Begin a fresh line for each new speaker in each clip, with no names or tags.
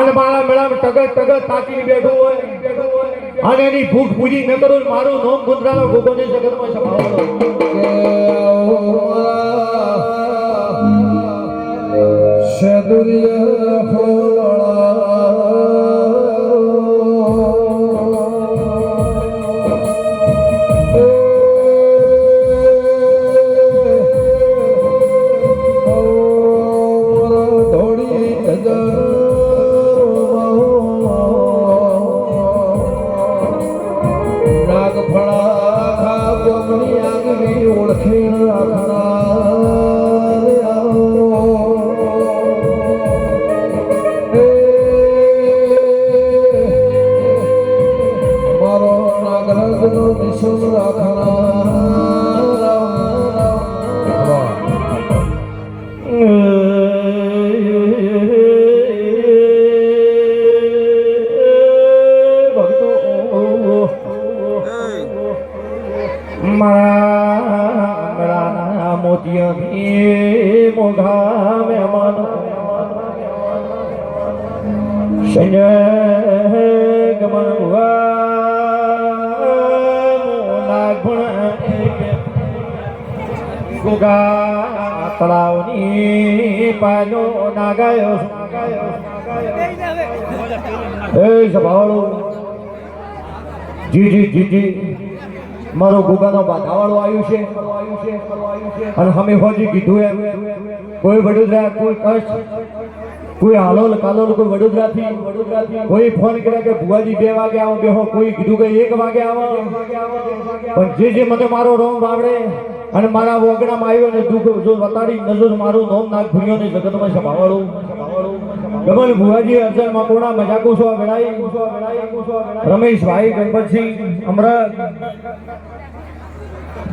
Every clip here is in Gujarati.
અને મારા મેળામાં ટગર ટગર તાકીને બેઠું હોય. અને એની ભૂખ પૂરી ન કરું મારું નોમ ગુંદરાનો ગોગોની જગતમાં સમાવવાનો
સદુર્ય નાગફળા ખા ગોમની આગવી ઓળખી મારો
મોતિયાની મોઘા મહેમાન સંજય ગમન ગોગા તળાવની પાનો નાગાયો એ સભાવાળો જી જી જી જી મારો ગુગાનો બાધાવાળો આવ્યું છે. અને અમે હોજી કીધું એમ, કોઈ વડોદરા કોઈ કચ્છ, કોઈ હાલોલ કાલોલ કોઈ વડોદરાથી વડોદરાથી કોઈ ફોન કર્યા કે ભુવાજી બે વાગે આવો બેહો કોઈ કીધું કે એક વાગે આવો. પણ જે જે મને મારો રોમ વાવડે અને મારા વગડામાં આવ્યો ને દુઃખ, જો વતાડી નજર મારું નોમ નાગ ભૂલ્યો ને જગતમાં સભાવાળું ગમન ભુવાજી અર્જન મકોણા મજાકુ છો વેળાઈ રમેશભાઈ ગણપતસિંહ અમરત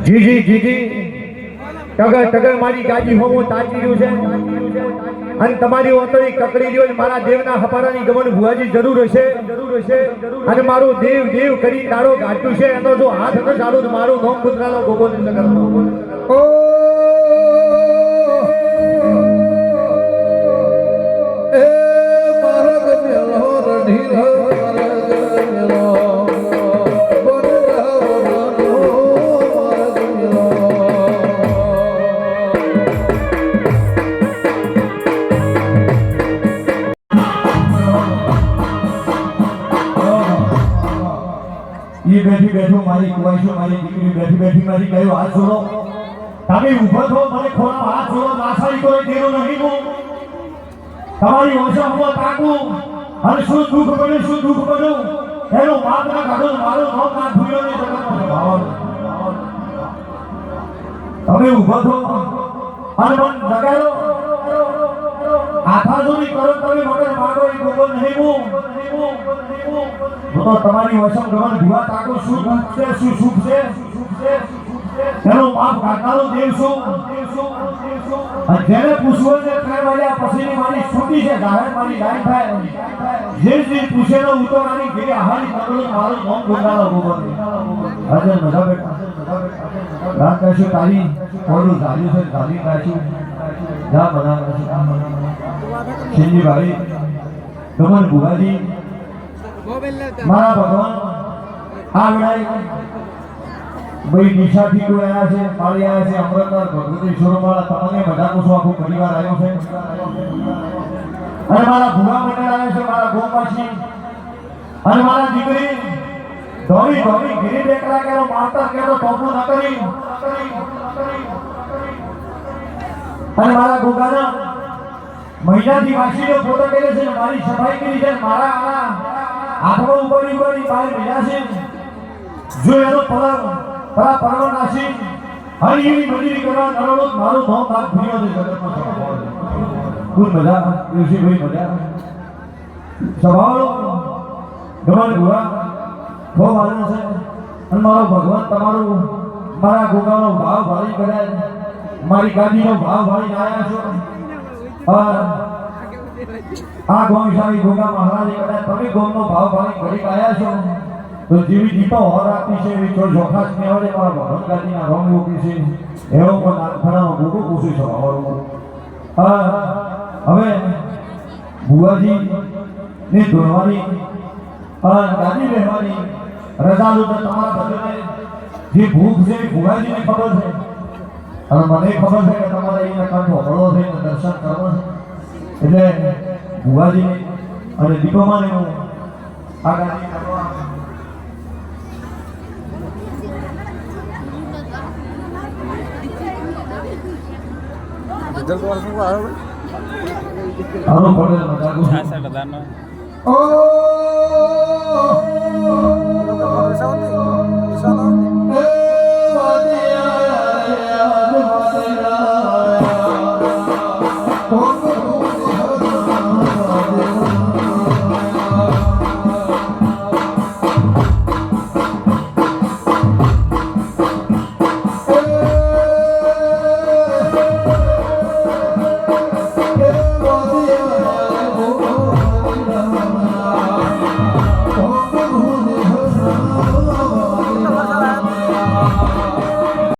જી જી જી જી ટગર ટગર મારી ગાજી હોમો તાજી રહ્યું છે. અને તમારી ઓતળી કકડી રહ્યો મારા દેવના હપારાની ગમન ભુવાજી જરૂર હશે. જરૂર હશે અને મારું દેવ દેવ કરી તાળો ગાટ્યું છે. એનો જો હાથ ન ચાલુ મારું નોમ પુત્રાનો ગોગો નિંદ કરવાનો બેઠી બેઠો મારી કુવાઈશો મારી દીકરી બેઠી બેઠી મારી કયો હાથ જોડો. તમે ઊભો થો મને ખોરાક, હાથ જોડો નાસાઈ કોઈ દેરો નહીં હું તમારી ઓછા હું તાકું. અને શું દુઃખ પડ્યું શું દુઃખ પડ્યું એનો બાપ ના કાઢો મારો નો ના ભૂલ્યો ને તમે ઊભો થો અને મન જગાડો આથાજોરી કરો મારો એ તો તમારી વસમ ગમન ભુવા તાકો શું દુઃખ છે, શું સુખ છે? એનો પાપ કાઢનારો દેવ શું જેને પૂછવો છે ત્રણ વાગ્યા પછીની મારી છૂટી છે, જાહેર મારી ગાય થાય. જે જે પૂછે નો ઉતરવાની ઘેરે આહારી પકડો મારો નામ ગુંડાળો ગોગો હજે મજા બેટા રાત કહેશું તારી કોડું ધાર્યું છે ધારી કાશું જા મજા શિંજી ભાઈ ગમન ભુવાજી મારા ભગવાન, આ લડાઈ ભાઈ નિશાથી કોઈ આવ્યા છે, પાળી આવ્યા છે અમૃતસર ભગવતી શોરૂમવાળા તમને બધા કુશો આખો પરિવાર આવ્યો છે. અને મારા ભુવા મંડળ આવ્યા છે, મારા ગોપાશી અને મારા દીકરી, ધોરી ધોરી, ગીરી દેકરા કેરો માતા કેરો ટોપું ન કરી અને મારા ગોગાના મહિલાથી વાસીનો ફોટો કરે છે મારી સફાઈ કરી છે મારા આના હાથમાં ઉપર ઉપરની બહાર મળ્યા છે જો એનો પરા પરા પરણો નાસી હરી એવી મંજૂરી કરવા નરોડો મારો ભાવ ભાગ ભૂલ્યો છે જગતમાં ખૂબ મજા ઋષિભાઈ મજા સ્વભાવ ગમન ગુરા બહુ આનંદ છે. અને મારો ભગવાન તમારું, મારા ગોગાનો ભાવ ભાળી કર્યા. મારી ગાદીનો ભાવ ભાળી આવ્યા છો. આ આ ગોમશાળી ગોગા મહારાજે કદાચ તમે ગોમનો ભાવ ભાવી ઘડી આવ્યા છો, તો જેવી દીપો હોર આપી છે, એવી ચોર જોખાસ વડે મારા ભગવાન ગાદીના રંગ રોકી છે, એવો પણ નાનખડાનો ગોગો પૂછું છે હોર હવે ભુવાજી ને અને ગાદી રહેવાની રજા તો તમારા બધાને જે ભૂખ છે ભુવાજીને ખબર છે. અને મને ખબર છે કે તમારે અહીંયા કાંઠો હળો થઈને દર્શન કરવા છે. એટલે ભુવાજી અને દીપોમાને હું આ કરવા હાલો પટેલ
ઓ!